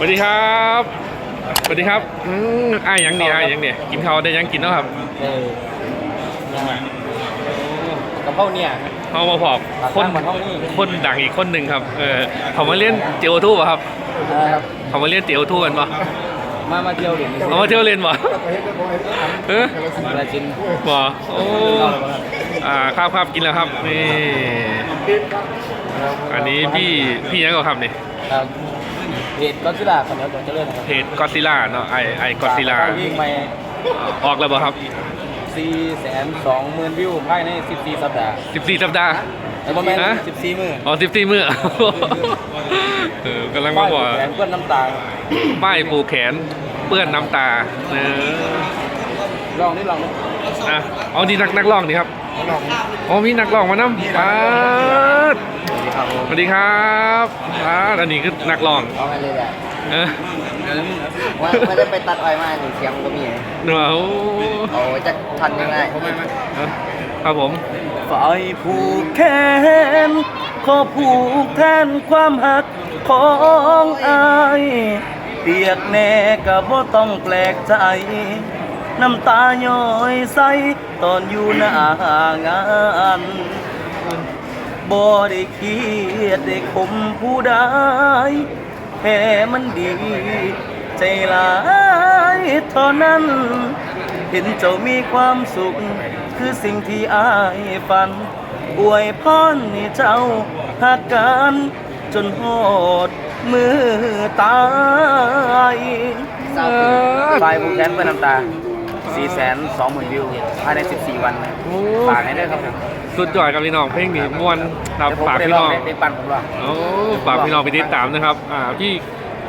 วัสดีครับสวัสดีครับอืมอ้ายยังเนี่ยอ้ายยังเนี่ยกินข้าวได้ยังกินแล้วครับเออยังไงกระเพราเนี่ยเขามาพอบคนปากทางเหมือนห้องนี้คนดังอีกคนหนึ่งครับ เออเขามาเล่นเจียวทู่ป่ะครับ นะครับเขามาเล่นเจียวทู่กันป่ะมามาเที่ยวเหรียญเขามาเที่ยวเล่นป่ะเออราชินป่ะโอ้อ่าข้าวครับกินแล้วครับนี่อันนี้พี่พี่ยังก็ครับนี่ครับ เพจก็คือดาคนเดียวเจะเลื่อนนะครับเพจก็ซิล่าเนาะไอไอก็ซิล่าวิ่งไปออกแล้วป่ะครับสี่แสนสองหมื่นวิวภายในสิบสี่สัปดาห์ 14 สัปดาห์แต่ประมาณฮะสิบสี่มื้ออ๋อสิบสี่มือเออกำลังมาบอกแขนเพื่อนน้ำตาป้ายปูแขนเปื้อนน้ำตาเออลองนี่ลองนี่อะเอาดีนักนักร้องดีครับล องอ๋อมีนักร้องมานำป้าดครับสวัสดีครับป้าดอันนี้คือนักร้องเอาไปเลยแหละเออว่าไม่ได้ไปตัดอ้อยมาหนึ่งเสียงก็มีเนื้อโอ้เอาจะทันยังไงเออครับผม ฝ่ายผูกแขนขอผูกแทนความหักของอายเปียกแน่ก็บ่ต้องแปลกใจ น้ำตาย้อยใสตอนอยู่หน้างานบ่ได้คิดได้คมผู้ใดแค่มันดี ใจหลายเท่านั้น เห็นเจ้ามีความสุข คือสิ่งที่อายฝันอวยพรให้เจ้าหักกันจนหอดมือตายเศร้าไฟบุกแคนเพื่อน้ำตา 4 2 0 0 0 0วิวภายใน 14 วันนะโอ้ฝากให้ด้วยครับผมสุดยอดครับพี่น้องเพลงนี้ม่วนครับเดี๋ยวผมฝากได้พี่ลน้อองงได้ได้ปั่นผมลอง โอ้ฝากพี่น้องไปติดตามนะครับ อ่าพี่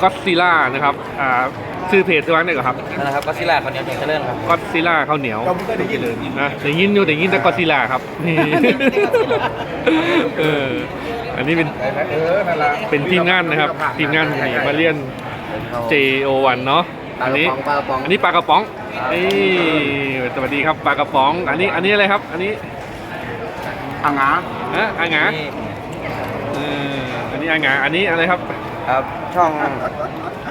ก็ซิล่านะครับ อ่าชื่อเพจตัวนั้นเลยครับนั่นนะครับก็ซิล่าคนนี้เป็นเจริญครับ ก็ซิล่าข้าวเหนียวได้ยินเลยนะได้ยินอยู่ได้ยินแต่ก็ซิล่าครับนี่ เอออันนี้เป็นเออนั่นละเป็นทีมงานนะครับ ทีมงานที่มาเรียน JO1 เนาะปลา อันกระนี้ป๋องปลากระป๋องอันนี้ปลากระป๋องนี่สวัสดีครับปลากระป๋อง อันนี้อันนี้อะไรครับ อันนี้อ่างาฮะอางาเอออันนี้อางาอันนี้อะไรครับครับช่อง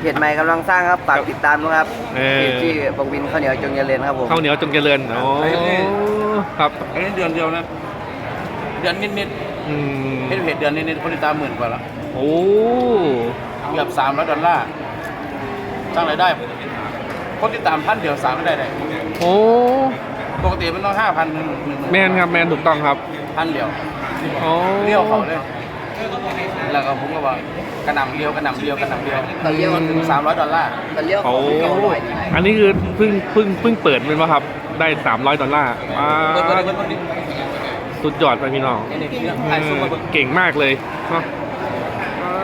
เพจใหม่กำลังสร้างครับฝากติดตามด้วยครับเออเพจที่บงวินข้าวเหนียวจงเจริญครับผมข้าวเหนียวจงเจริญอ๋อครับอันนี้เดือนเดียวนะเดือนนิดอืมๆเพจเพจเดือนนิดๆคนติดตามหมื่นกว่าละโอ้เกือบสามร้อยดอลลาร์สร้างรายได้ คนติดตามพันเดียวสามรายได้เลยโอ้ปกติมันต้องห้าพันหนึ่งหนึ่งแมนครับแมนถูกต้องครับพันเดียวโอ้เลี้ยวเขาเลยแล้วก็ผมก็บอกกระหน่ำเลี้ยวกระหน่ำเลี้ยวกระหน่ำเลี้ยวตอนเลี้ยวถึงสามร้อยดอลลาร์ตอนเลี้ยวโอ้เขาเขาหน่อยนี่อันนี้คือเพิ่งเพิ่งเพิ่งเปิดเป็นป่ะครับได้300ดอลลาร์ว้าเปิดเปิดเปิดเปิดสุดยอดไปพี่น้องนี่นี่นี่เอถ่ายซูมอมาเบิ่งเก่งมากเลยเนาะ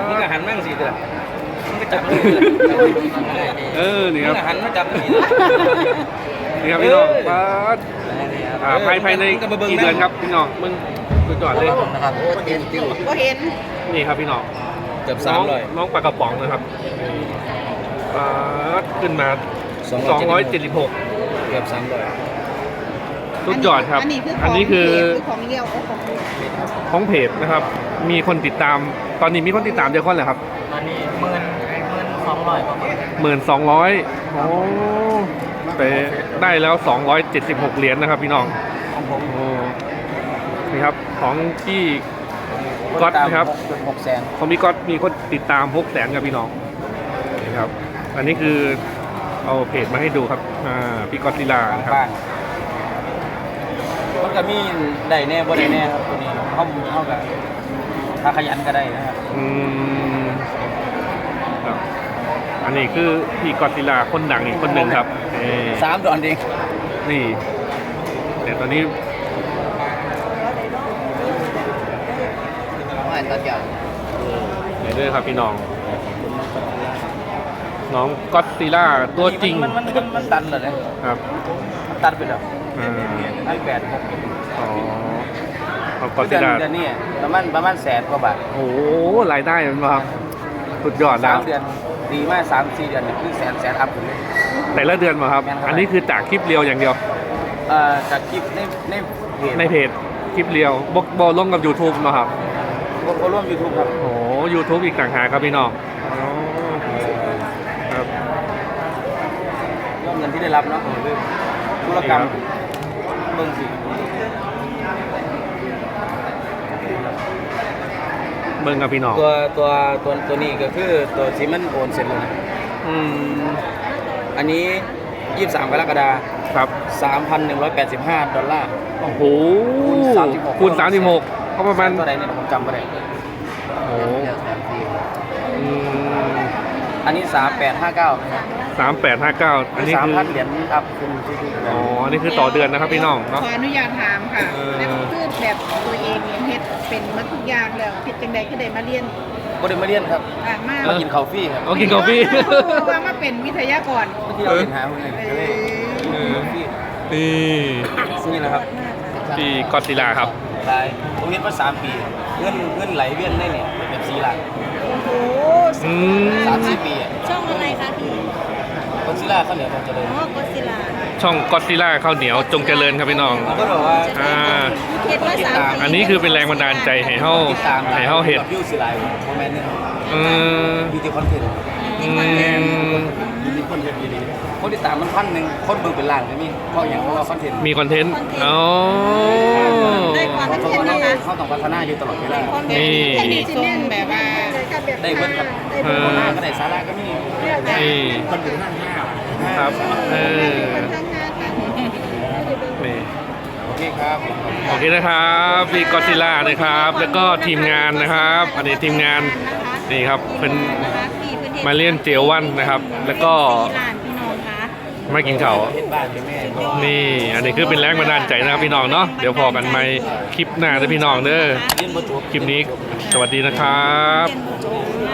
นี่ก็หันมั่งสิเถอะมันก็ จับมือเออนี่นี่ครับก็หันมาจับมือนี่ครับพี่น้องเออป๊าดอ่าภายภายในกี่เดือนครับพี่น้องมึงสุดยอดเลยนะครับโอ้เต็มติ้วก็เห็นนี่ครับพี่น้องเกือบน้สาอมงร้อยน้องปลากระป๋องนะครับป๊าดขึ้นมา276เกือบสามร้อยสุดยอดครับ อันนี้คืออันนี้คือของเลี้ยวของของของเพจนะครับ มีคนติดตาม ตอนนี้มีคนติดตามเยอะคนเหรอครับ ตอนนี้หมื่นหมื่นสอง ร้อยประมาณหมื่นสองร้อยโอ้ไปได้แล้วสองร้อยเจ็ดสิบหกเหรียญนะครับพี่น้องของผมโอ้นี่ครับของพี่ก๊อตนะครับจุดหกแสนของพี่ก๊อตมีคนติดตามหกแสนครับพี่น้องนี่ครับ อันนี้คือเอาเพจมาให้ดูครับอ่าพี่ก๊อตลีลานะครับบ้านมันก็มีได้แน่บ่ได้แน่ครับตัวนี้เข้าเข้ากับถ้าขยันก็ได้นะครับอืมครับ อันนี้คือพี่ก๊อตลีลาคนดังอีกคนหนึ่งครับเอ่อสามดอนเองนี่ แต่ตอนนี้ไม่ตอนเดียวเดี๋ยวด้วยครับพี่น้อง น้องก็อตซิล่าตัวจริงมันมันมันมันตันเลยนะครับมันตันไปแล้วอ่าให้แปดหกอ๋อของก็อตเดืซิอนล่าเดือนนี้ประมาณประมาณแสนกว่าบาทโอ้โหรายได้มันมาครับสุดยอดแล้สาวมเดือน ดีมากสามสี่เดือนเนี่ยคือแสนแสนอัพถึงเลย แต่ละเดือนมาครับแครับ อันนี้คือจากคลิปเรียวอย่างเดียว เอ่อจากคลิปในในเพจในเพจคลิปเรียวบอบอลงกับ YouTube เนาะครับคลร่วมยูทูบครับ โอ้ยูทูบอีกต่างหากครับพี่น้องยอดเงินที่ได้รับเนาะขอคือธุรกรรมเบื้องสี่ เบิ่งกับพี่น้อง ตัวตัวตัวตัวนี้ก็คือตัวที่มันโอนเสร็จแล้วนะอืม อันนี้ 23 กรกฎาครับ คม3,185 ดอลลาร์ โอ้โห36คูณสามสิบหกก็ประมาณเท่าไหร่เนี่ยผมจำไม่ได้โอ้โหอืมอันนี้ 3859นะครับ สามแปดห้าเก้าอันนี้คือ3,000เหรียญอัพขึ้นทุกๆเดือนอ๋ออันนี้คือต่อเดือนนะครับพี่น้องเนาะขออนุญาตถามค่ะเออ แล้วคือแบบตัวเองเนี่ยเฮ็ดเป็นมาทุกอย่างแล้วเฮ็ดจังใดก็ได้มาเรียนบ่ได้มาเรียนครับอ่ามามากินข้าวฟรีครับเอากินกาแฟ ว่ามาเป็นวิทยากรเมื่อกี้เราเห็นหาคนนึงก็เลยกินข้าวฟรีนี่นี่แหละครับพี่กอดซิลลาครับ ลายผมเฮ็ดมา3ปีเงินเงินไหลเวียนได้เนี่ยแบบ4ล้านโอ้โหอืม สามสี่ปีอะช่องอะไรคะพี่ คนศิลาเขาเหนียวคนเจริญอ๋อก็ศิลาช่องกอดซิลลาข้าวเหนียวจงเจริญครับพี่น้อง เขาก็บอกว่าอ่าเฮ็ดมาสามปีอันนี้คือเป็นแรงบันดาลใจให้เฮา ติดตามให้เฮาเห็ดวิวสิหลายโมเมนต์นึงอืมบิวตี้คอนเทนต์อืมบิวตี้คอนเทนต์ดีๆคนติดตามมันพันหนึ่งคนเบิ่งเป็นล้านก็มีเพราะอย่างเพราะว่าคอนเทนต์มีคอนเทนต์อ๋อ ได้ความเขาเห็นต้องนะคะเขาต้องพัฒนาอยู่ตลอดเวลา นี่มีทรงแบบว่า ได้เบิ่งครับเออโคหน้าก็ได้สาระก็มีนี่คนอยู่ห้างห้าครับ เออนี่ โอเคครับ โอเคนะครับพี่กอซิล่านะครับ แล้วก็ทีมงานนะครับ อันนี้ทีมงาน นี่ครับเป็นมาเล่นเจียววันนะครับ แล้วก็ ไม่กินข้าวเขานี่อันนี้คือเป็นแรงบันดาลใจนะครับพี่น้องเนาะเดี๋ยวพอกันใหม่คลิปหน้าเด้อพี่น้องเด้อคลิปนี้สวัสดีนะครับเป็นผู้ชม